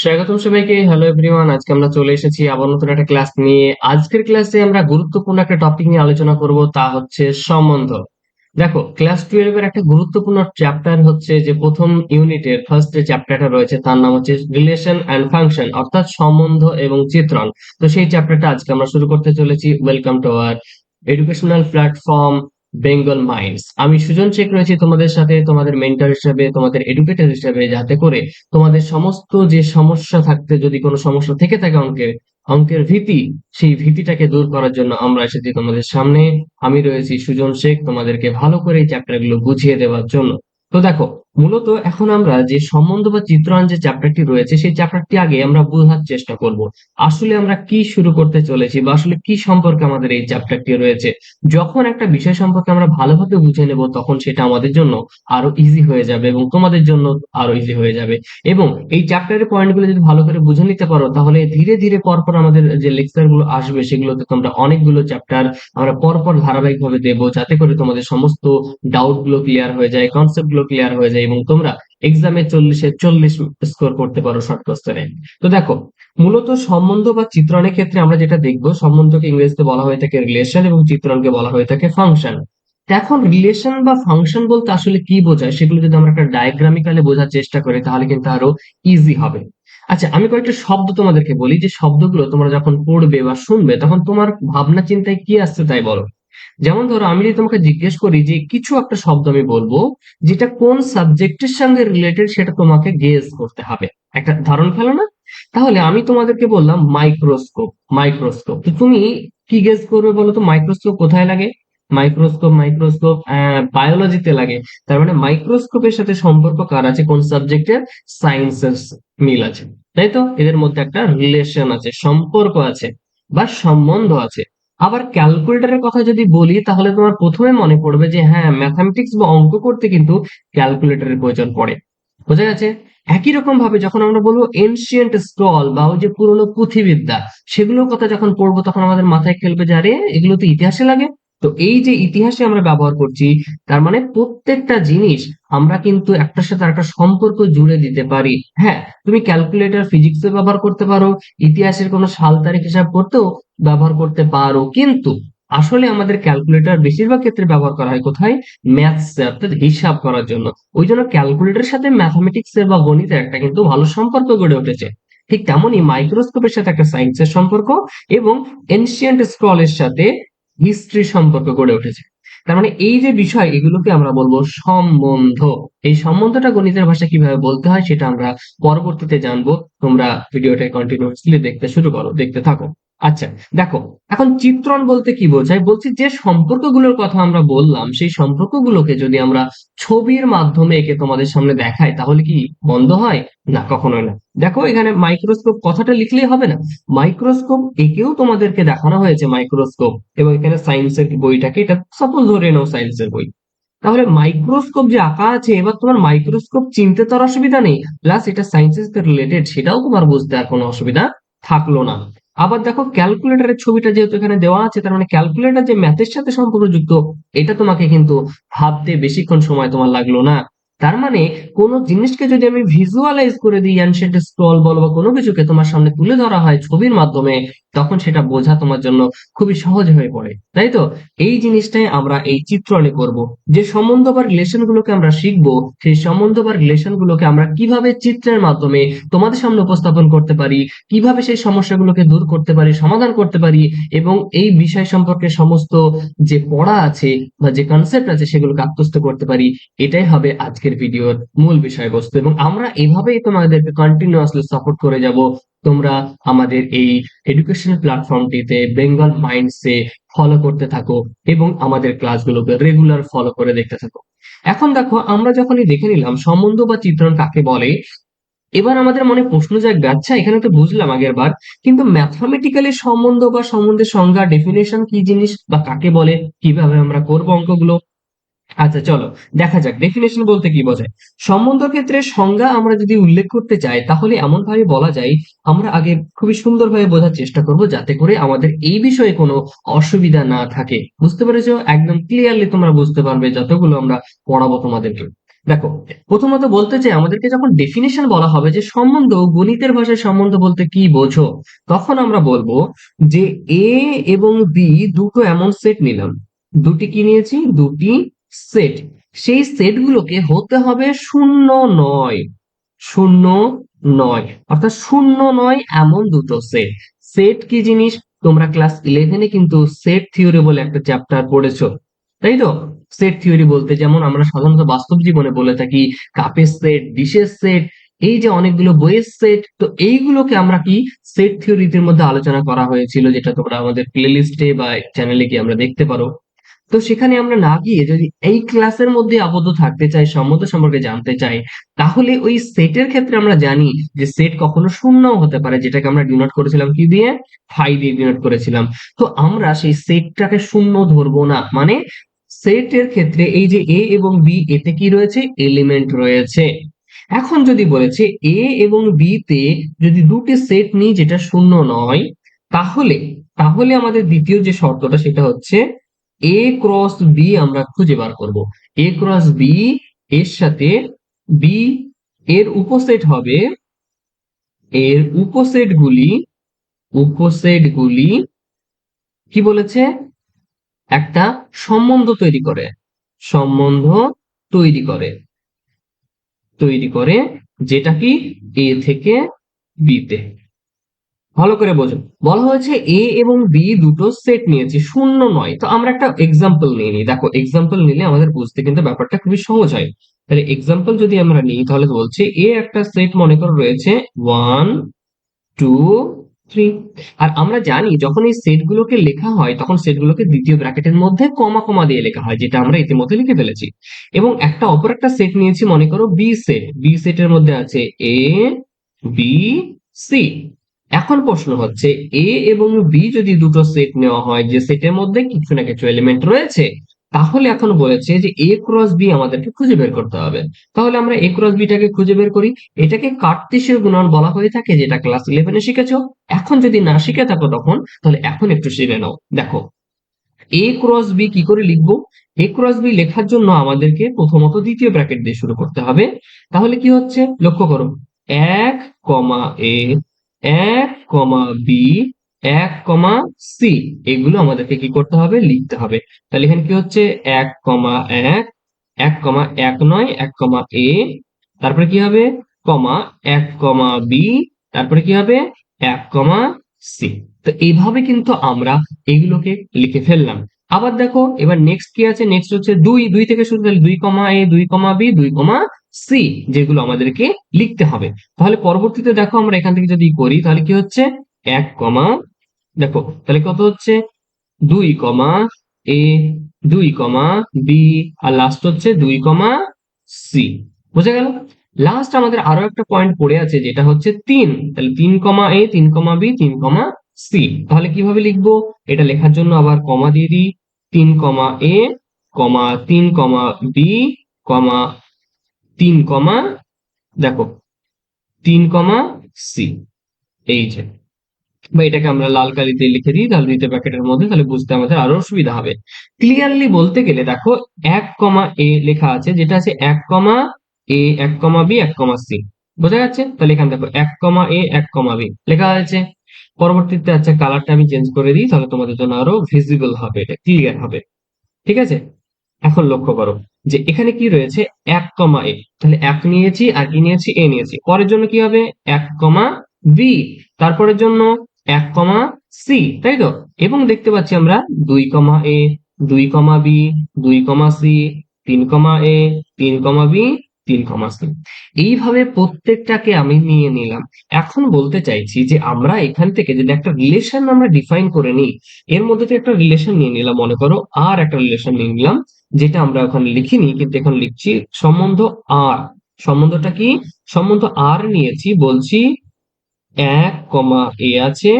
স্বাগতম সবাইকে। Hello everyone আজকে আমরা চলে এসেছি আবার নতুন একটা ক্লাস নিয়ে। আজকের ক্লাসে আমরা গুরুত্বপূর্ণ একটা টপিক নিয়ে আলোচনা করব, তা হচ্ছে সম্বন্ধ। দেখো ক্লাস টুয়েলভ এর একটা গুরুত্বপূর্ণ চ্যাপ্টার হচ্ছে যে প্রথম ইউনিটের ফার্স্ট যে চ্যাপ্টারটা রয়েছে, তার নাম হচ্ছে রিলেশন অ্যান্ড ফাংশন অর্থাৎ সম্বন্ধ এবং চিত্রণ। তো সেই চ্যাপ্টারটা আজকে আমরা শুরু করতে চলেছি। Welcome to our educational platform Bengal minds আমি সুজন শেখ রয়েছি তোমাদের সাথে, তোমাদের মেন্টর হিসাবে, তোমাদের এডুকেটর হিসাবে, যাতে করে তোমাদের সমস্ত যে সমস্যা থাকতে, যদি কোনো সমস্যা থেকে থাকে অঙ্কের অঙ্কের ভীতি, সেই ভীতিটাকে দূর করার জন্য আমরা এসেছি তোমাদের সামনে। আমি রয়েছি সুজন শেখ, তোমাদেরকে ভালো করে এই চ্যাপ্টারগুলো বুঝিয়ে দেওয়ার জন্য। তো দেখো মূলত এখন আমরা যে সম্বন্ধ বা চিত্রায়ন যে চ্যাপ্টারটি রয়েছে, সেই চ্যাপ্টারটি আগে আমরা বোঝার চেষ্টা করব। আসলে আমরা কি শুরু করতে চলেছি বা আসলে কি সম্পর্কে আমাদের এই চ্যাপ্টারটি রয়েছে? যখন একটা বিষয় সম্পর্কে আমরা ভালোভাবে বুঝে নেব, তখন সেটা আমাদের জন্য আরও ইজি হয়ে যাবে এবং তোমাদের জন্য আরও ইজি হয়ে যাবে। এবং এই চ্যাপ্টারের পয়েন্টগুলো যদি ভালো করে বুঝে নিতে পারো, তাহলে ধীরে ধীরে পরপর আমাদের যে লেকচারগুলো আসবে, সেগুলোতে তোমরা অনেকগুলো চ্যাপ্টার আমরা পরপর ধারাবাহিকভাবে দেবো, যাতে করে তোমাদের সমস্ত ডাউটগুলো ক্লিয়ার হয়ে যায় কনসেপ্টগুলো ক্লিয়ার হয়ে যায়। এবং তোমরা এক্সামে চল্লিশে, চল্লিশ স্কোর করতে পারো শর্ট কোশ্চেনে তো দেখো, মূলত সম্বন্ধ বা চিত্রণের ক্ষেত্রে আমরা যেটা দেখব, সম্বন্ধকে ইংরেজিতে বলা হয়ে থাকে রিলেশন এবং চিত্রণকে বলা হয়ে থাকে ফাংশন এখন রিলেশন বা ফাংশন বলতে আসলে কি বোঝায়, সেগুলো যদি আমরা একটা ডায়াগ্রামিক্যালি বোঝার চেষ্টা করি, তাহলে কিন্তু আরও ইজি হবে। আচ্ছা আমি কয়েকটা শব্দ তোমাদেরকে বলি, যে শব্দগুলো তোমরা যখন পড়বে বা শুনবে, তখন তোমার ভাবনা চিন্তায় কি আসছে তাই বলো। যেমন ধরো আমি যদি তোমাকে জিজ্ঞেস করি যে কিছু একটা শব্দ আমি বলব, যেটা কোন সাবজেক্টের সঙ্গে রিলেটেড সেটা তোমাকে গেস করতে হবে। একটা ধারণ ফেলো না? তাহলে আমি তোমাদেরকে বললাম মাইক্রোস্কোপ মাইক্রোস্কোপ তো তুমি কি গেস করবে বলো তো? মাইক্রোস্কোপ কোথায় লাগে? মাইক্রোস্কোপ মাইক্রোস্কোপ বায়োলজিতে লাগে। তার মানে মাইক্রোস্কোপের সাথে সম্পর্ক কার আছে? কোন সাবজেক্টের সায়েন্সের মিল আছে। তাই তো? এদের মধ্যে একটা রিলেশন আছে, সম্পর্ক আছে বা সম্বন্ধ আছে। আবার ক্যালকুলেটরের কথা যদি বলি, তাহলে তোমার প্রথমে মনে পড়বে যে হ্যাঁ ম্যাথামেটিক্স বা অঙ্ক করতে কিন্তু ক্যালকুলেটরের প্রয়োজন পড়ে। বোঝা গেছে? একই রকম ভাবে যখন আমরা বলব এনশিয়েন্ট স্ক্রল বা ওই যে পুরনো পুঁথিবিদ্যা, সেগুলোর কথা যখন পড়ব, তখন আমাদের মাথায় খেলবে যে, আরে, এগুলো তো ইতিহাসে লাগে। তো এই যে ইতিহাসে আমরা ব্যবহার করছি, তার মানে প্রত্যেকটা জিনিস আমরা কিন্তু একটার সাথে একটা সম্পর্ক জুড়ে দিতে পারি। হ্যাঁ তুমি ক্যালকুলেটর ফিজিক্সে ব্যবহার করতে পারো, ইতিহাসের কোনো সাল, তারিখ, হিসাব করতেও ব্যবহার করতে পারো। কিন্তু আসলে আমাদের ক্যালকুলেটর বেশিরভাগ ক্ষেত্রে ব্যবহার করা হয় কোথায়? ম্যাথস অর্থাৎ হিসাব করার জন্য। ওই জন্য ক্যালকুলেটরের সাথে ম্যাথামেটিক্স এর বা গণিতের একটা কিন্তু ভালো সম্পর্ক গড়ে উঠেছে। ঠিক তেমনই মাইক্রোস্কোপের সাথে একটা সায়েন্সের সম্পর্ক এবং এনশিয়েন্ট স্ক্রলের সাথে হিস্ট্রি সম্পর্ক গড়ে উঠেছে। তার মানে এই যে বিষয়, এগুলোকে আমরা বলব সম্বন্ধ। এই সম্বন্ধটা গণিতের ভাষা কীভাবে বলতে হয় সেটা আমরা পরবর্তীতে জানব। তোমরা ভিডিওটা কন্টিনিউসলি দেখতে শুরু করো, দেখতে থাকো। আচ্ছা দেখো, এখন চিত্রণ বলতে কি বোঝায়? বলছি যে সম্পর্কগুলোর কথা আমরা বললাম, সেই সম্পর্কগুলোকে যদি আমরা ছবির মাধ্যমে একে তোমাদের সামনে দেখাই, তাহলে কি বন্ধ হয়? না, কখনোই না। দেখো, এখানে মাইক্রোস্কোপ কথাটা লিখলেই হবে না। মাইক্রোস্কোপ একেও তোমাদেরকে দেখানো হয়েছে মাইক্রোস্কোপ এবং এখানে সায়েন্সের বইটাকে, এটা সাপোজ ধরে নাও সায়েন্সের বই। তাহলে মাইক্রোস্কোপ যে আঁকা আছে, এবার তোমার মাইক্রোস্কোপ চিনতে তো আর অসুবিধা নেই। প্লাস এটা সায়েন্সের রিলেটেড সেটাও তোমার বুঝতে আর কোনো অসুবিধা থাকল না। আবার দেখো ক্যালকুলেটারের ছবিটা যেহেতু এখানে দেওয়া আছে, তার মানে ক্যালকুলেটার যে ম্যাথের সাথে সম্পর্কযুক্ত, এটা তোমাকে কিন্তু ভাবতে বেশিক্ষণ সময় তোমার লাগল না। তার মানে কোনো জিনিসকে যদি আমি ভিজুয়ালাইজ করে দিই অ্যানসিয়েন্ট স্ক্রল বলো বা কোনো কিছুকে তোমার সামনে তুলে ধরা হয় ছবির মাধ্যমে, তখন সেটা বোঝা তোমার জন্য খুবই সহজ হয়ে পড়ে, তাই তো? এই জিনিসটাই আমরা এই চিত্রণে করব। যে সম্বন্ধ বা রিলেশন গুলোকে আমরা শিখব, সেই সম্বন্ধ বা রিলেশন গুলোকে আমরা কীভাবে চিত্রের মাধ্যমে তোমাদের সামনে উপস্থাপন করতে পারি, কীভাবে সেই সমস্যাগুলোকে দূর করতে পারি, সমাধান করতে পারি এবং এই বিষয় সম্পর্কে সমস্ত যে পড়া আছে বা যে কনসেপ্ট আছে সেগুলোকে আত্মস্থ করতে পারি, এটাই হবে আজকের ভিডিওর মূল বিষয়বস্তু। এবং আমরা এভাবেই তোমাদেরকে কন্টিনিউয়াসলি সাপোর্ট করে যাব। তোমরা আমাদের এই এডুকেশন প্ল্যাটফর্মটিতে বেঙ্গল মাইন্ডসে ফলো করতে থাকো এবং আমাদের ক্লাসগুলোকে রেগুলার ফলো করে দেখতে থাকো। এখন দেখো, আমরা যখনই দেখে নিলাম সম্বন্ধ বা চিত্রণ কাকে বলে, এবার আমাদের মনে প্রশ্ন জাগবে আচ্ছা এখানে তো বুঝলাম আগের বার, কিন্তু ম্যাথমেটিক্যালি সম্বন্ধ বা সম্বন্ধের সংজ্ঞা ডেফিনেশন কি জিনিস বা কাকে বলে? কীভাবে আমরা করব অঙ্কগুলো? আচ্ছা চলো, দেখা যাক ডেফিনেশন বলতে কি বোঝায়? সম্বন্ধ ক্ষেত্রে সংজ্ঞা আমরা যদি উল্লেখ করতে চাই, তাহলে এমন ভাবে বলা যায়, আমরা আগে খুবই সুন্দরভাবে বোঝার চেষ্টা করব যাতে করে আমাদের এই বিষয়ে কোনো অসুবিধা না থাকে। বুঝতে পেরেছ? একদম ক্লিয়ারলি তোমরা বুঝতে পারবে যতগুলো আমরা পড়াবো তোমাদেরকে। দেখো, প্রথমত বলতে চাই, আমাদেরকে যখন ডেফিনেশন বলা হবে যে সম্বন্ধ গণিতের ভাষায় সম্বন্ধ বলতে কি বোঝো, তখন আমরা বলব যে এ এবং বি দুটো এমন সেট নিলাম। দুটি কি নিয়েছি? দুটি সেট সেই সেটগুলোকে হতে হবে শূন্য নয়। শূন্য নয়। অর্থাৎ শূন্য নয় এমন দুটো সেট সেট কি জিনিস? তোমরা ক্লাস ইলেভেনে কিন্তু সেট থিওরি বলে একটা চ্যাপ্টার পড়েছো। তাই তো? সেট থিওরি বলতে যেমন আমরা সাধারণত বাস্তব জীবনে বলে থাকি কাপের সেট ডিশের সেট এই যে অনেকগুলো বইয়ের সেট তো এইগুলোকে আমরা কি সেট থিওরিদের মধ্যে আলোচনা করা হয়েছিল, যেটা তোমরা আমাদের প্লে লিস্টে বা চ্যানেলে গিয়ে আমরা দেখতে পারো। তো সেখানে আমরা না গিয়ে যদি এই ক্লাসের মধ্যে আবদ্ধ থাকতে চাই সম্মত সম্পর্কে জানতে চাই, তাহলে ওই সেটের ক্ষেত্রে আমরা জানি যে সেট কখনো শূন্যও হতে পারে, যেটাকে আমরা ডিনোট করেছিলাম কি দিয়ে? ফাই দিয়ে ডিনোট করেছিলাম। তো আমরা সেই সেটটাকে শূন্য ধরবো না। মানে সেটের ক্ষেত্রে এই যে এ এবং বি এতে কি রয়েছে? এলিমেন্ট রয়েছে। এখন যদি বলেছে এ এবং বি তে যদি দুটি সেট নিই যেটা শূন্য নয়, তাহলে তাহলে আমাদের দ্বিতীয় যে শর্তটা সেটা হচ্ছে এ ক্রস বি আমরা খুঁজে বার করব। এ ক্রস বি এর সাথে বি এর উপসেট হবে, এর উপসেট গুলি উপসেট গুলি কি বলেছে? একটা সম্বন্ধ তৈরি করে, সম্বন্ধ তৈরি করে। তৈরি করে যেটা কি? এ থেকে বিতে ভালো করে বোঝো। বলা হয়েছে এ এবং বি দুটো সেট নিয়েছি, শূন্য নয়। তো আমরা একটা এক্সাম্পল নিয়ে নিই। দেখো এক্সাম্পল নিলে আমাদের বুঝতে কিন্তু ব্যাপারটা খুবই সহজ হয়। তাহলে এক্সাম্পল যদি আমরা নিই, তাহলে বলছি এ একটা সেট মনে করো রয়েছে ওয়ান টু থ্রি আর আমরা জানি যখন এই সেট গুলোকে লেখা হয়, তখন সেট গুলোকে দ্বিতীয় ব্র্যাকেটের মধ্যে কমা কমা দিয়ে লেখা হয়, যেটা আমরা ইতিমধ্যে লিখে ফেলেছি। এবং একটা অপর একটা সেট নিয়েছি মনে করো বি সেট বি সেটের মধ্যে আছে এ বি সি এখন প্রশ্ন হচ্ছে এ এবং বি যদি দুটো সেট নেওয়া হয়, যে সেটের মধ্যে কিছু না কিছু এলিমেন্ট রয়েছে, তাহলে এখন বলেছে যে এ ক্রস বি আমাদেরকে খুঁজে বের করতে হবে। তাহলে আমরা এ ক্রস বিটাকে খুঁজে বের করি। এটাকে কার্তেশীয় গুণন বলা হয়ে থাকে, যেটা ক্লাস ইলেভেনে শিখেছো। এখন যদি না শিখে থাকো তখন, তাহলে এখন একটু শিখে নাও। দেখো এ ক্রস বি কি করে লিখব? এ ক্রস বি লেখার জন্য আমাদেরকে প্রথমত দ্বিতীয় ব্র্যাকেট দিয়ে শুরু করতে হবে। তাহলে কি হচ্ছে? লক্ষ্য করো, এক, কমা এ এক কমা বি এক কমা সি এগুলো আমাদেরকে কি করতে হবে? লিখতে হবে। তাহলে এখানে কি হচ্ছে? এক কমা এক এক কমা এক নয়, এক কমা এ তারপরে কি হবে? কমা এক কমা বি তারপরে কি হবে? এক কমা সি তো এইভাবে কিন্তু আমরা এগুলোকে লিখে ফেললাম। আবার দেখো, এবার নেক্সট কি আছে? নেক্সট হচ্ছে দুই। দুই থেকে শুরু তাহলে দুই কমা এ দুই কমা বি দুই কমা সি যেগুলো আমাদেরকে লিখতে হবে। তাহলে পরবর্তীতে দেখো আমরা এখান থেকে যদি করি, তাহলে কি হচ্ছে? এক কমা, দেখো, তাহলে কত হচ্ছে? দুই কমা এ দুই কমা বি আর লাস্ট হচ্ছে দুই কমা সি বুঝা গেল? লাস্ট আমাদের আরও একটা পয়েন্ট পড়ে আছে, যেটা হচ্ছে তিন। তাহলে তিন কমা এ তিন কমা বি তিন কমা সি তাহলে কীভাবে লিখব? এটা লেখার জন্য আবার কমা দিয়ে দিই। তিন কমা এ কমা, তিন কমা বি কমা তিন কমা, দেখো, তিন কমা সি, এই যে। বা এটাকে আমরা লাল কালিতে লিখে দিই, তাহলে দ্বিতীয় প্যাকেটের মধ্যে, তাহলে বুঝতে আমাদের আরও সুবিধা হবে। ক্লিয়ারলি বলতে গেলে, দেখো, এক কমা এ লেখা আছে, যেটা আছে এক কমা এ, এক কমা বি, এক কমা সি। বোঝা যাচ্ছে? তাহলে এখানে দেখো, এক কমা এ, এক কমা বি লেখা আছে। পরবর্তীতে আচ্ছা কালারটা আমি চেঞ্জ করে দিই, তাহলে তোমাদের জন্য আরও ভিজিবল হবে, এটা ক্লিয়ার হবে। ঠিক আছে? এখন লক্ষ্য করো। যে এখানে কি রয়েছে? এক কমা এ। তাহলে এক নিয়েছি আর কি নিয়েছি? এ নিয়েছি। পরের জন্য কি হবে? এক কমা বি তারপরের জন্য এক কমা সি তাই তো? এবং দেখতে পাচ্ছি আমরা দুই কমা এ, দুই কমা বি দুই কমা সি তিন কমা এ, তিন কমা বি তিন কমা সি এইভাবে প্রত্যেকটাকে আমি নিয়ে নিলাম। এখন বলতে চাইছি যে আমরা এখান থেকে যদি একটা রিলেশন আমরা ডিফাইন করে নিই, এর মধ্যে থেকে একটা রিলেশন নিয়ে নিলাম, মনে করো আর একটা রিলেশন নিয়ে নিলাম, যেটা আমরা ওখানে লিখিনি, কিন্তু এখন লিখছি সম্বন্ধ আর সম্বন্ধটা কি? সম্বন্ধ আর নিয়েছি, বলছি এক কমা এ আছে,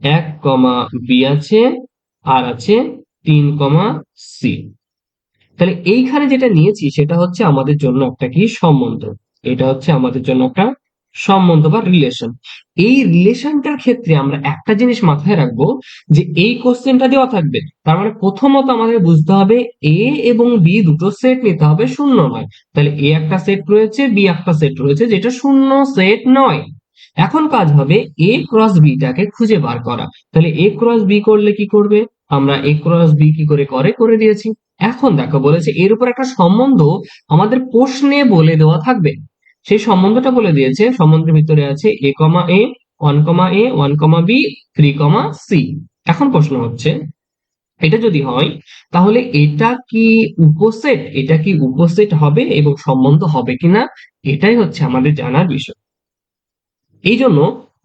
এক কমা বি আছে আর আছে, তিন কমা সি তাহলে এইখানে যেটা নিয়েছি সেটা হচ্ছে আমাদের জন্য একটা কি? সম্বন্ধ। এটা হচ্ছে আমাদের জন্য একটা সম্বন্ধ বা রিলেশন এই রিলেশনটার ক্ষেত্রে আমরা একটা জিনিস মাথায় রাখব যে এই কোশ্চেনটা দেওয়া থাকবে। তার মানে প্রথমত আমাদের বুঝতে হবে এ এবং বি দুটো সেট নিতে হবে শূন্য নয়। তাহলে এ একটা সেট রয়েছে বি একটা সেট রয়েছে, যেটা শূন্য সেট নয়। এখন কাজ হবে এ ক্রস বিটাকে খুঁজে বার করা। তাহলে এ ক্রস বি করলে কি করবে? আমরা এ ক্রস বি কি করে করে করে দিয়েছি। এখন দেখো বলেছে, এর উপর একটা সম্বন্ধ আমাদের প্রশ্নে বলে দেওয়া থাকবে। সেই সম্বন্ধটা বলে দিয়েছে, সম্বন্ধের ভিতরে আছে A comma A one comma A one comma B three comma C এখন প্রশ্ন হচ্ছে, এটা যদি হয়, তাহলে এটা কি উপসেট? এটা কি উপসেট হবে এবং সম্বন্ধ হবে কিনা? এটাই হচ্ছে আমাদের জানার বিষয়। এই জন্য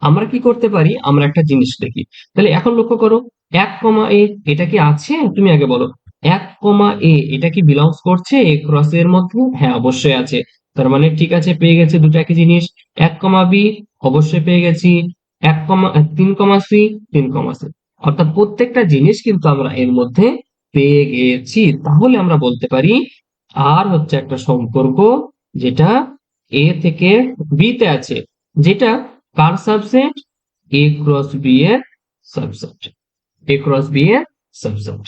আমরা কি করতে পারি? আমরা একটা জিনিস দেখি। তাহলে এখন লক্ষ্য করো, এক কমা এ এটা কি আছে? তুমি আগে বলো। এক কমা এ এটা কি বিলংস করছে? এ ক্রস এর মধ্যে? হ্যাঁ অবশ্যই আছে। তার মানে ঠিক আছে, পেয়ে গেছে দুটো একই জিনিস। এক কমা বি অবশ্যই পেয়ে গেছি। এক কমা তিন কমা সি তিন কমা সি অর্থাৎ প্রত্যেকটা জিনিস কিন্তু আমরা এর মধ্যে পেয়ে গেছি। তাহলে আমরা বলতে পারি আর হচ্ছে একটা সম্পর্ক যেটা এ থেকে বি তে আছে, যেটা কার সাবসেট এ ক্রস বি এর সাবসেট এ ক্রস বি এর subset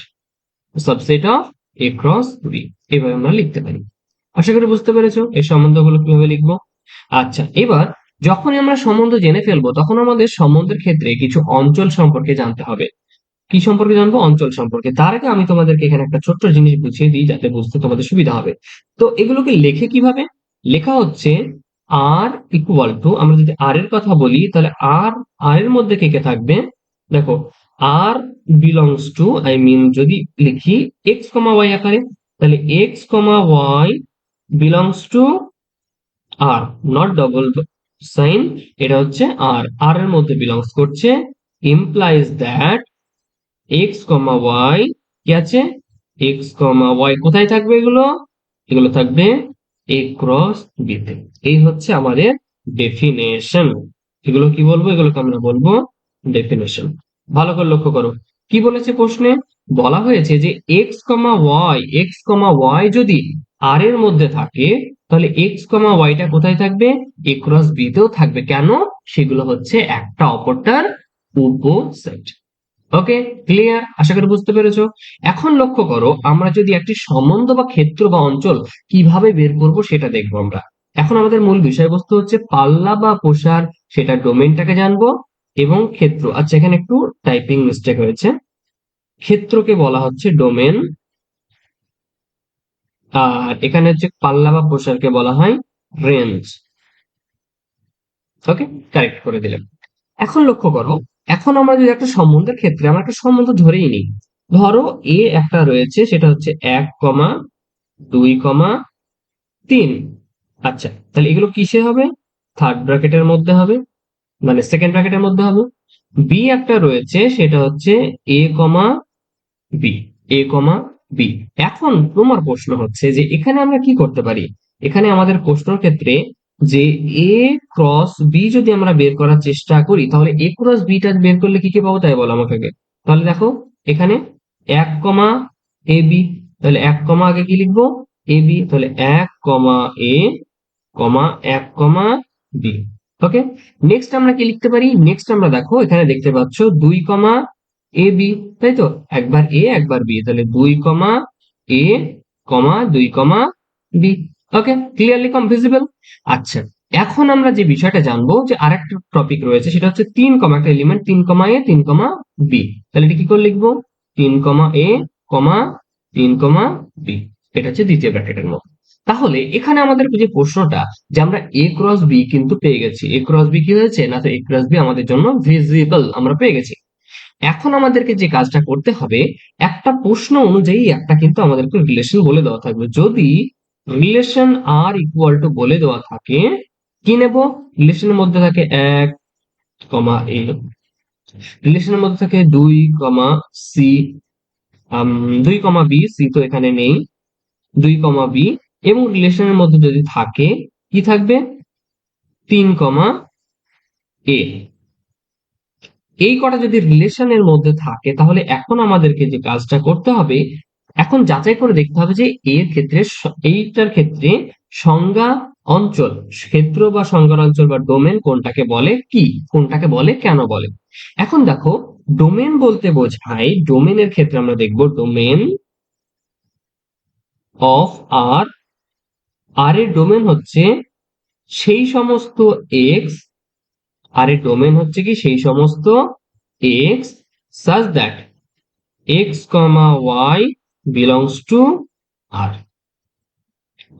subset of A cross B এভাবে আমরা লিখতে পারি। আশা করি বুঝতে পেরেছ এই সম্বন্ধগুলো কীভাবে লিখব? আচ্ছা এবার যখনই আমরা সম্বন্ধ জেনে ফেলব, তখন আমাদের সম্বন্ধের ক্ষেত্রে কিছু অঞ্চল সম্পর্কে জানতে হবে। কি সম্পর্কে জানব? অঞ্চল সম্পর্কে। তার আগে আমি তোমাদেরকে এখানে একটা ছোট্ট জিনিস বুঝিয়ে দিই, যাতে বুঝতে তোমাদের সুবিধা হবে। তো এগুলোকে লেখে কীভাবে? লেখা হচ্ছে আর ইকুয়াল টু আমরা যদি আর এর কথা বলি, তাহলে আর আর এর মধ্যে কে কে থাকবে? দেখো আর বিলংস টু আই মিন যদি লিখি এক্স কমা ওয়াই আকারে, তাহলে X comma Y belongs to R not double sign এটা হচ্ছে আর আর এর মধ্যে বিলংস করছে implies that X comma Y কি আছে? এক্স কমা ওয়াই কোথায় থাকবে এগুলো? এগুলো থাকবে এ ক্রস বিতে এই হচ্ছে আমাদের ডেফিনেশন এগুলো কি বলব? এগুলোকে আমরা বলব ডেফিনেশন ভালো করে লক্ষ্য করো। কি বলেছে প্রশ্নে? বলা হয়েছে যে X comma Y X comma Y যদি আর এর মধ্যে থাকে, তাহলে এক্স কমা ওয়াইটা কোথায় থাকবে? এ ক্রস বিতেও থাকবে। কেন? সেগুলো হচ্ছে একটা অপরটার উপসেট। ওকে ক্লিয়ার আশা করি বুঝতে পেরেছ? এখন লক্ষ্য করো, আমরা যদি একটি সম্বন্ধ বা ক্ষেত্র বা অঞ্চল কীভাবে বের করব সেটা দেখব আমরা। এখন আমাদের মূল বিষয়বস্তু হচ্ছে পাল্লা বা প্রসার সেটা ডোমেনটাকে জানব। এবং ক্ষেত্র আচ্ছা এখানে একটু টাইপিং মিস্টেক হয়েছে। ক্ষেত্রকে বলা হচ্ছে ডোমেন আর এখানে হচ্ছে পাল্লা বা প্রসারকে বলা হয় রেঞ্জ ওকে কারেক্ট করে দিলাম। এখন লক্ষ্য করো, এখন আমরা যদি একটা সম্বন্ধের ক্ষেত্রে, আমরা একটা সম্বন্ধ ধরেই নিই। ধরো এ একটা রয়েছে, সেটা হচ্ছে এক কমা দুই কমা তিন। আচ্ছা তাহলে এগুলো কিসে হবে? থার্ড ব্র্যাকেটের মধ্যে হবে। মানে সেকেন্ড ব্র্যাকেটের মধ্যে হবে। বি একটা রয়েছে, সেটা হচ্ছে এ কমা বি এ কমা বি এখন তোমার প্রশ্ন হচ্ছে যে এখানে আমরা কি করতে পারি? এখানে আমাদের প্রশ্নের ক্ষেত্রে যে এ ক্রস বি যদি আমরা বের করার চেষ্টা করি, তাহলে এ ক্রস বিটা বের করলে কি কি পাবো তাই বলো আমাকে আগে। তাহলে দেখো, এখানে এক কমা এ বি তাহলে এক কমা আগে কি লিখব? এ বি তাহলে এক কমা এ কমা এক কমা বি ওকে নেক্সট আমরা কি লিখতে পারি? নেক্সট আমরা দেখো, এখানে দেখতে পাচ্ছ দুই কমা এ বি, তাই তো? একবার এ, একবার বি, তাহলে দুই কমা এ কমা দুই কমা বি। ওকে ক্লিয়ারলি কমভিজিবল আচ্ছা এখন আমরা যে বিষয়টা জানব, যে আরেকটা টপিক রয়েছে, সেটা হচ্ছে তিন কমা, একটা এলিমেন্ট তিন কমা এ, তিন কমা বি। তাহলে এটা কি করে লিখব? তিন কমা এ কমা তিন কমা বি। এটা হচ্ছে দ্বিতীয় ব্র্যাকেটের মতো তাহলে এখানে আমাদের যে প্রশ্নটা যে আমরা এ ক্রস বি কিন্তু পেয়ে গেছি। এ ক্রস বি কি হয়েছে? না তো এ ক্রস বি আমাদের জন্য ভিজিবল আমরা পেয়ে গেছি। এখন আমাদেরকে যে কাজটা করতে হবে, একটা প্রশ্ন অনুযায়ী একটা কিন্তু আমাদেরকে রিলেশন বলে দেওয়া থাকবে। যদি রিলেশন আর ইকুয়াল টু বলে দেওয়া থাকে, কি নেব? রিলেশনের মধ্যে থাকে এক, কমা এ রিলেশনের মধ্যে থাকে দুই, কমা সি দুই কমা বি সি তো এখানে নেই। দুই কমা বি এবং রিলেশনের মধ্যে যদি থাকে, কি থাকবে? তিন কমা এ। এই কটা যদি রিলেশনের মধ্যে থাকে, তাহলে এখন আমাদেরকে যে কাজটা করতে হবে, এখন যাচাই করে দেখতে হবে যে এর ক্ষেত্রে এইটার ক্ষেত্রে সংজ্ঞা অঞ্চল, ক্ষেত্র বা সংজ্ঞার বা ডোমেন কোনটাকে বলে কি? কোনটাকে বলে কেন বলে? এখন দেখো ডোমেন বলতে বোঝায় ডোমেনের ক্ষেত্রে আমরা দেখব ডোমেন অফ আর আর এর ডোমেন হচ্ছে সেই সমস্ত এক্স আর এর ডোমেন হচ্ছে কি সেই সমস্ত X such that X comma Y belongs to R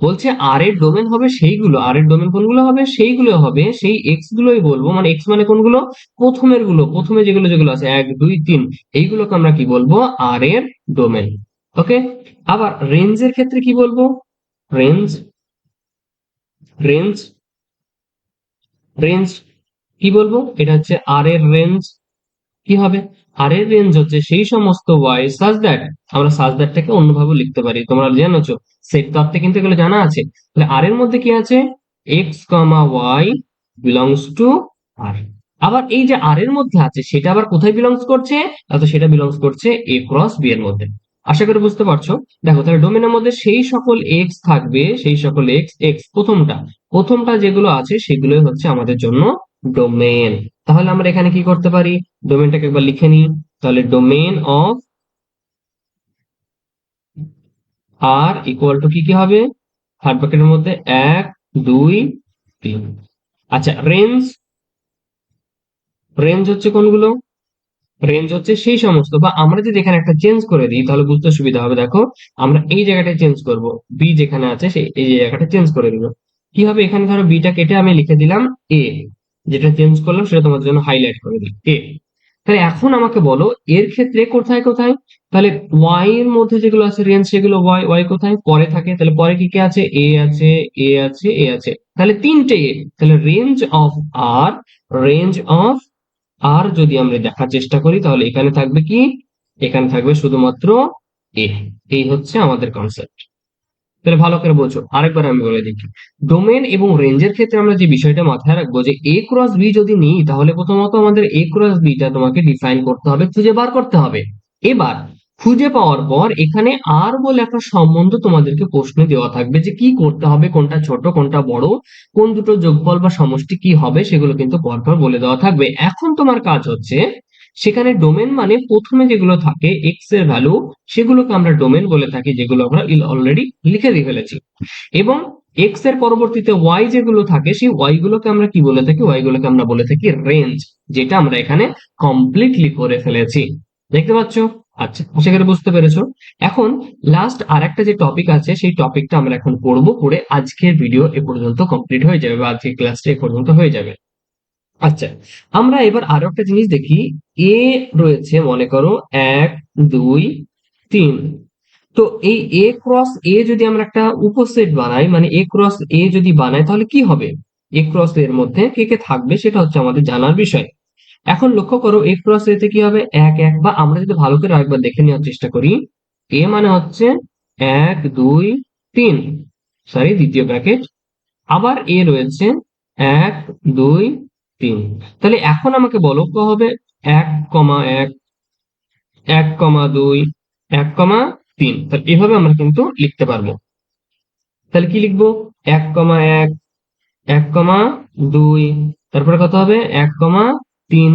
বলছে আর এর ডোমেন হবে সেইগুলো আর এর ডোমেন কোনগুলো হবে? সেইগুলো হবে, সেই এক্স গুলোই বলব। মানে এক্স মানে কোনগুলো? প্রথমেরগুলো, প্রথমে যেগুলো যেগুলো আছে, এক, দুই, তিন, এইগুলোকে আমরা কি বলব? আর এর ডোমেন ওকে আবার রেঞ্জের ক্ষেত্রে কি বলব? রেঞ্জ রেঞ্জ রেঞ্জ কি বলব? এটা হচ্ছে আর এর রেঞ্জ কি হবে? আর এর রেঞ্জ হচ্ছে সেই সমস্ত ওয়াই সাজ দ্যাট আমরা সাজ দ্যাটটাকে অন্যভাবে লিখতে পারি। তোমরা জানোছো সেট তত্ত্বে কিন্তু এগুলো জানা আছে। তাহলে আর এর মধ্যে কি আছে? X comma Y belongs to R আবার এই যে আর এর মধ্যে আছে, সেটা আবার কোথায় বিলংস করছে? তো সেটা বিলংস করছে এ ক্রস বি এর মধ্যে। আশা করি বুঝতে পারছ। দেখো, তাহলে ডোমেনের মধ্যে সেই সকল এক্স থাকবে, সেই সকল এক্স এক্স প্রথমটা। প্রথমটা যেগুলো আছে, সেগুলোই হচ্ছে আমাদের জন্য ডোমেন তাহলে আমরা এখানে কি করতে পারি? ডোমেনটাকে একবার লিখে নিই। তাহলে domain of R equal to কি কি হবে? থার্ড ব্র্যাকেটের মধ্যে এক, দুই, তিন। আচ্ছা রেঞ্জ রেঞ্জ হচ্ছে কোনগুলো? রেঞ্জ হচ্ছে সেই সমস্ত, বা আমরা যদি এখানে একটা চেঞ্জ করে দিই, তাহলে বুঝতে সুবিধা হবে। দেখো, আমরা এই জায়গাটা চেঞ্জ করব। বি যেখানে আছে সেই এই জায়গাটা চেঞ্জ করে দিব কি হবে? এখানে ধরো বিটা কেটে আমি লিখে দিলাম এ যেটা চেঞ্জ করলাম, সেটা তোমাদের জন্য হাইলাইট করে দিই। এ তাহলে এখন আমাকে বলো, এর ক্ষেত্রে কোথায় কোথায়? তাহলে ওয়াই এর মধ্যে যেগুলো আছে রেঞ্জ সেগুলো ওয়াই ওয়াই কোথায়? পরে থাকে, তাহলে পরে কি কি আছে? এ আছে এ আছে এ আছে। তাহলে তিনটে এ তাহলে range of R range of R যদি আমরা দেখার চেষ্টা করি, তাহলে এখানে থাকবে কি? এখানে থাকবে শুধুমাত্র এ এই হচ্ছে আমাদের কনসেপ্ট তাহলে ভালো করে বলছো আরেকবার আমি বলে দেখি ডোমেন এবং রেঞ্জের ক্ষেত্রে আমরা যে বিষয়টা মাথায় রাখব, যে এ ক্রস বি যদি নিই, তাহলে প্রথমত আমাদের এ ক্রস বিটা তোমাকে ডিফাইন করতে হবে, খুঁজে বার করতে হবে। এবার খুঁজে পাওয়ার পর এখানে আর বলে একটা সম্বন্ধ তোমাদেরকে প্রশ্ন দেওয়া থাকবে যে কি করতে হবে, কোনটা ছোট, কোনটা বড়, কোন দুটো যোগফল বা সমষ্টি কি হবে সেগুলো কিন্তু পরপর বলে দেওয়া থাকবে। এখন তোমার কাজ হচ্ছে, সেখানে ডোমেন মানে প্রথমে যেগুলো থাকে এক্সের ভ্যালু সেগুলোকে আমরা ডোমেন বলে থাকি, যেগুলো আমরা অলরেডি লিখে দিয়ে ফেলেছি। এবং এক্সের পরবর্তীতে ওয়াই যেগুলো থাকে, সেই ওয়াই গুলোকে আমরা কি বলে থাকি? ওয়াই গুলোকে আমরা বলে থাকি রেঞ্জ যেটা আমরা এখানে কমপ্লিটলি করে ফেলেছি। দেখতে পাচ্ছ? আচ্ছা আশা করি বুঝতে পেরেছ। এখন লাস্ট আর একটা যে টপিক আছে, সেই টপিকটা আমরা এখন পড়ব, পড়ে আজকের ভিডিও এ পর্যন্ত কমপ্লিট হয়ে যাবে বা আজকের ক্লাসটা এ পর্যন্ত হয়ে যাবে। আচ্ছা আমরা এবার আরও একটা জিনিস দেখি। এ রয়েছে, মনে করো, এক, দুই, তিন। তো এই এ ক্রস এ যদি আমরা একটা উপসেট বানাই মানে এ ক্রস এ যদি বানাই, তাহলে কি হবে? এ ক্রস এর মধ্যে কে কে থাকবে, সেটা হচ্ছে আমাদের জানার বিষয়। এখন লক্ষ্য করো এ ক্রস এতে কি হবে? এক এক, বা আমরা যদি ভালো করে আরেকবার দেখে নেওয়ার চেষ্টা করি এ মানে হচ্ছে এক, দুই, তিন। সরি দ্বিতীয় ব্র্যাকেট আবার এ রয়েছে এক, দুই, তিন। তাহলে এখন আমাকে বলো, ক হবে? এক, কমা এক এক, কমা দুই, এক, কমা তিন। তাহলে এভাবে আমরা কিন্তু লিখতে পারব। তাহলে কি লিখব? এক, কমা এক এক, কমা দুই। তারপরে কত হবে? এক, কমা তিন।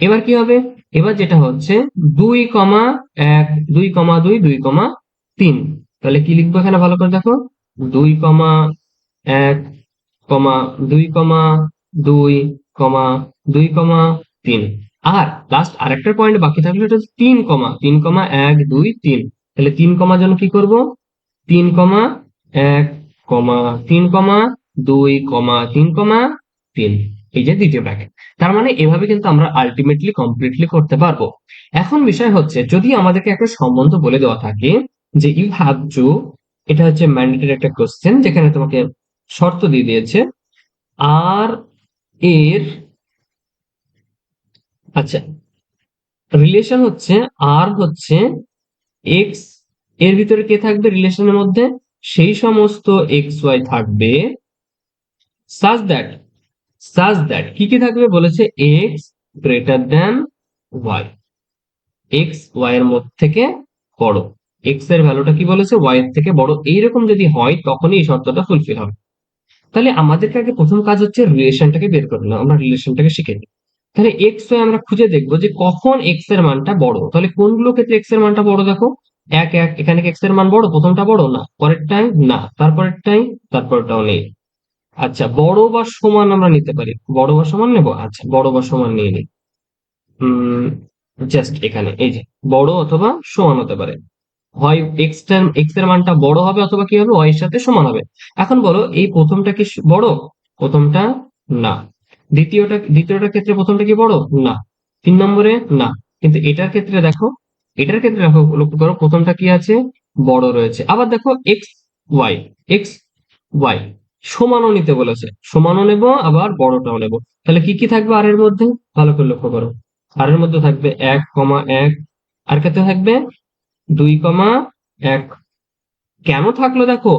এবার কি হবে? এবার যেটা হচ্ছে দুই কমা এক, দুই কমা দুই দুই কমা তিন। তাহলে কি লিখব এখানে ভালো করে দেখো? দুই কমা এক, কমা দুই কমা দুই কমা দুই কমা তিন। আর লাস্ট আরেকটা পয়েন্ট বাকি থাকলে এটা তিন কমা তিন কমা এক, দুই, তিন। তাহলে তিন কমার জন্য কি করব? তিন কমা এক, কমা তিন কমা দুই, কমা তিন কমা তিন। এই যে দ্বিতীয় ব্র্যাকেট তার মানে এভাবে কিন্তু আমরা আলটিমেটলি কমপ্লিটলি করতে পারব। এখন বিষয় হচ্ছে, যদি আমাদেরকে একটা সম্বন্ধ বলে দেওয়া থাকে যে ইউ হ্যাভ টু এটা হচ্ছে ম্যান্ডেটরি একটা কোশ্চেন যেখানে তোমাকে শর্ত দিয়ে দিয়েছে, আর এর আচ্ছা রিলেশন হচ্ছে, আর হচ্ছে এক্সের ভিতরে কে থাকবে রিলেশনের মধ্যে? সেই সমস্ত এক্স ওয়াই থাকবে সাজ দ্যাট সাজ দ্যাট কি কি থাকবে বলেছে? X greater than Y X Y এর মধ্যে থেকে বড়। এক্সের ভ্যালুটা কি বলেছে? ওয়াই এর থেকে বড়। এইরকম যদি হয়, তখনই এই শর্তটা ফুলফিল হবে। তাহলে আমাদেরকে আগে প্রথম কাজ হচ্ছে রিলেশনটাকে বের করে নাও। আমরা রিলেশনটাকে শিখে নিই। তাহলে এক্স ওয়াই আমরা খুঁজে দেখব যে কখন এক্সের মানটা বড়। তাহলে কোনগুলো ক্ষেত্রে এক্সের মানটা বড় দেখো? এক এক। এখানে এক্সের মান বড়? প্রথমটা বড়? না। পরেরটাই না। তারপরেরটাই তারপরটাও নেই। আচ্ছা বড় বা সমান আমরা নিতে পারি। বড় বা সমান নেব? আচ্ছা বড় বা সমান নিয়ে নিই। জাস্ট এখানে, এই যে, বড় অথবা সমান হতে পারে। হয় এক্স এক্সের মানটা বড় হবে অথবা কি হবে? ওয়াই এর সাথে সমান হবে। এখন বলো, এই প্রথমটা কি বড়? প্রথমটা না। দ্বিতীয়টা, দ্বিতীয়টার ক্ষেত্রে প্রথমটা কি বড়? না। তিন নম্বরে না। কিন্তু এটার ক্ষেত্রে দেখো, এটার ক্ষেত্রে দেখো, লক্ষ্য করো, প্রথমটা কি আছে? বড় রয়েছে। আবার দেখো এক্স ওয়াই এক্স ওয়াই সমানও নিতে বলেছে। সমানও নেব, আবার বড়টাও নেব। তাহলে কি কি থাকবে আর এর মধ্যে? ভালো করে লক্ষ্য করো। আর এর মধ্যে থাকবে এক কমা এক। আর ক্ষেত্রে থাকবে? দুই কমা এক। কেন থাকল দেখো?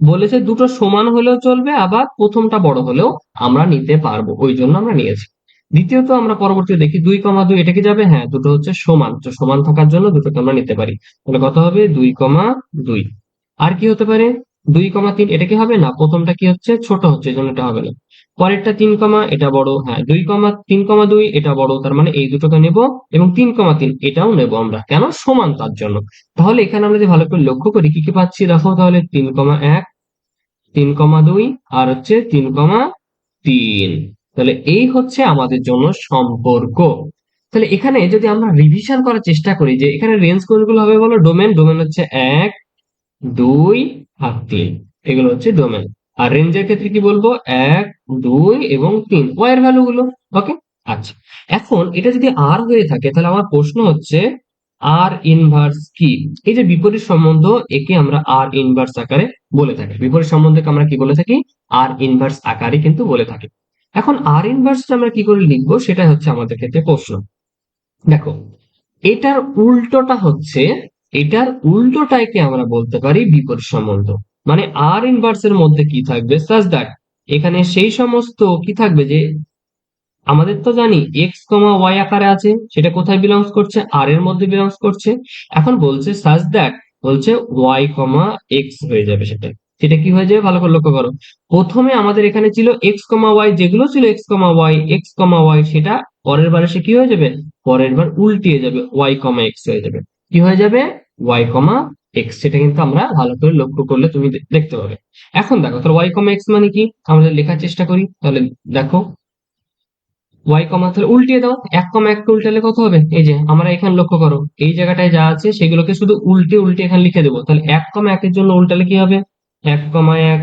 বলেছে দুটো সমান হলেও চলবে, আবার প্রথমটা বড় হলেও আমরা নিতে পারব। ওই জন্য আমরা নিয়েছি। দ্বিতীয়ত আমরা পরবর্তী দেখি দুই কমা দুই, এটা কি যাবে? হ্যাঁ দুটো হচ্ছে সমান। তো সমান থাকার জন্য দুটোকে আমরা নিতে পারি। তাহলে কত হবে? দুই কমা দুই। আর কি হতে পারে? দুই কমা তিন, এটা কি হবে? না, প্রথমটা কি হচ্ছে? ছোট হচ্ছে, জন্য এটা হবে না। পরেরটা তিন কমা, এটা বড় হ্যাঁ দুই কমা, তিন কমা দুই, এটা বড়, তার মানে এই দুটোকে নেব, এবং তিন কমা তিন, এটাও নেব আমরা। কেন? সমান তার জন্য। তাহলে এখানে আমরা যদি ভালো করে লক্ষ্য করি, কি কি পাচ্ছি? দেখো তাহলে তিন কমা এক, তিন কমা দুই, আর হচ্ছে তিন কমা তিন। তাহলে এই হচ্ছে আমাদের জন্য সম্পর্ক। তাহলে এখানে যদি আমরা রিভিশন করার চেষ্টা করি, যে এখানে রেঞ্জ কোনগুলো হবে বলো? ডোমেন ডোমেন হচ্ছে এক দুই আর তিন। এগুলো হচ্ছে ডোমেন আর রেঞ্জের ক্ষেত্রে কি বলব? এক, দুই এবং তিন। ওয়াই এর ভ্যালু গুলো? ওকে আচ্ছা। এখন এটা যদি আর হয়ে থাকে, তাহলে আমার প্রশ্ন হচ্ছে আর ইনভার্স কি? এই যে বিপরীত সম্বন্ধ একে আমরা আর ইনভার্স আকারে বলে থাকি। বিপরীত সম্বন্ধকে আমরা কি বলে থাকি? আর ইনভার্স আকারে কিন্তু বলে থাকি। এখন আর ইনভার্সটা আমরা কি করে লিখব? সেটাই হচ্ছে আমাদের ক্ষেত্রে প্রশ্ন। দেখো, এটার উল্টোটা হচ্ছে এটার উল্টোটাকে আমরা বলতে পারি? বিপরীত সম্বন্ধ। মানে আর ইনভার্স এর মধ্যে কি থাকবে? সাজ দ্যাট এখানে সেই সমস্ত কি থাকবে যে আমাদের তো জানি এক্স কমা ওয়াই আকারে আছে, সেটা কোথায় বিলংস করছে? আর এর মধ্যে বিলংস করছে। এখন বলছে সাজ দ্যাট বলছে ওয়াই কমা এক্স হয়ে যাবে সেটা। সেটা কি হয়ে যাবে? ভালো করে লক্ষ্য করো। প্রথমে আমাদের এখানে ছিল এক্স কমা ওয়াই যেগুলো ছিল X comma Y X comma Y সেটা পরের বার এসে কি হয়ে যাবে? পরের বার উল্টিয়ে যাবে ওয়াই কমা এক্স হয়ে যাবে। কি হয়ে যাবে? ওয়াই কমা এক্স সেটা কিন্তু আমরা ভালো করে লক্ষ্য করলে তুমি দেখতে পাবে। এখন দেখো, তাহলে ওয়াই কমা এক্স মানে কি? আমরা লেখার চেষ্টা করি। তাহলে দেখো ওয়াই কমা তাহলে উল্টিয়ে দাও। এক কমা এক উল্টালে কত হবে? এই যে, আমরা এখানে লক্ষ্য করো, এই জায়গাটায় যা আছে সেগুলোকে শুধু উল্টে উল্টে এখানে লিখে দেবো। তাহলে এক কমা একের জন্য উল্টালে কি হবে? এক কমা এক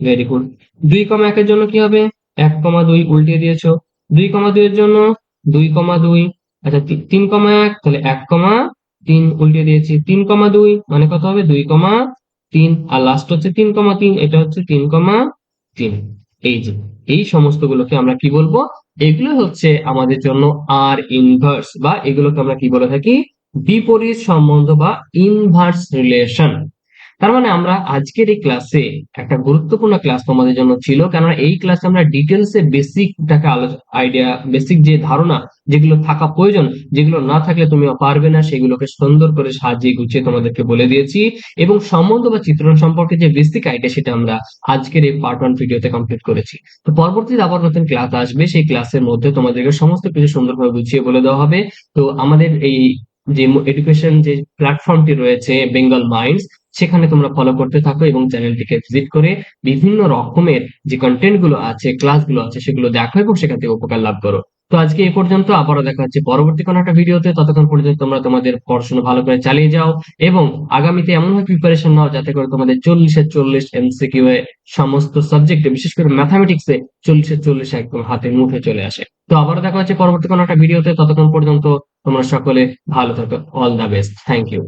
ভেরি গুড দুই কমা একের জন্য কি হবে? এক কমা দুই, উল্টিয়ে দিয়েছ। দুই কমা দুই এর জন্য দুই কমা দুই আচ্ছা তিন কমা এক, তাহলে এক কমা তিন উল্টে দিয়েছি তিন কমা দুই মানে কত হবে? দুই কমা তিন। আর লাস্ট হচ্ছে তিন কমা তিন, এটা হচ্ছে তিন কমা তিন। এই যে, এই সমস্ত গুলোকে আমরা কি বলব? এগুলো হচ্ছে আমাদের জন্য আর ইনভার্স বা এগুলোকে আমরা কি বলে থাকি? বিপরীত সম্বন্ধ বা ইনভার্স রিলেশন তার মানে আমরা আজকের এই ক্লাসে একটা গুরুত্বপূর্ণ ক্লাস তোমাদের জন্য ছিল, কেননা এই ক্লাসে আমরা ডিটেলসে বেসিকটাকে আইডিয়া বেসিক যে ধারণা যেগুলো থাকা প্রয়োজন, যেগুলো না থাকলে তুমি পারবে না, সেগুলোকে সুন্দর করে সাজিয়ে গুছিয়ে তোমাদেরকে বলে দিয়েছি। এবং সম্বন্ধ বা চিত্রণ সম্পর্কে যে বেসিক আইডিয়া সেটা আমরা আজকের এই পার্ট ওয়ান ভিডিওতে কমপ্লিট করেছি। তো পরবর্তীতে আবার নতুন ক্লাস আসবে, সেই ক্লাসের মধ্যে তোমাদেরকে সমস্ত কিছু সুন্দরভাবে গুছিয়ে বলে দেওয়া হবে। তো আমাদের এই যে এডুকেশন যে প্ল্যাটফর্মটি রয়েছে বেঙ্গল মাইন্ডস সেখানে তোমরা ফলো করতে থাকো এবং চ্যানেলটিকে ভিজিট করে বিভিন্ন রকমের যে কন্টেন্টগুলো আছে ক্লাসগুলো আছে, সেগুলো দেখো এবং সেখান থেকে উপকার লাভ করো। তো আজকে এই পর্যন্ত, আবারও দেখা হচ্ছে পরবর্তী কোনো একটা ভিডিওতে ততক্ষণ পর্যন্ত তোমরা তোমাদের পড়াশোনা ভালো করে চালিয়ে যাও এবং আগামীতে এমনভাবে প্রিপারেশন নাও যাতে করে তোমাদের চল্লিশের চল্লিশ এমসিকিউ এ সমস্ত সাবজেক্টে বিশেষ করে ম্যাথামেটিক্সে চল্লিশের চল্লিশ একদম হাতে মুঠে চলে আসে। তো আবারও দেখা হচ্ছে পরবর্তী কোনো একটা ভিডিওতে ততক্ষণ পর্যন্ত তোমরা সকলে ভালো থাকো। All the best thank you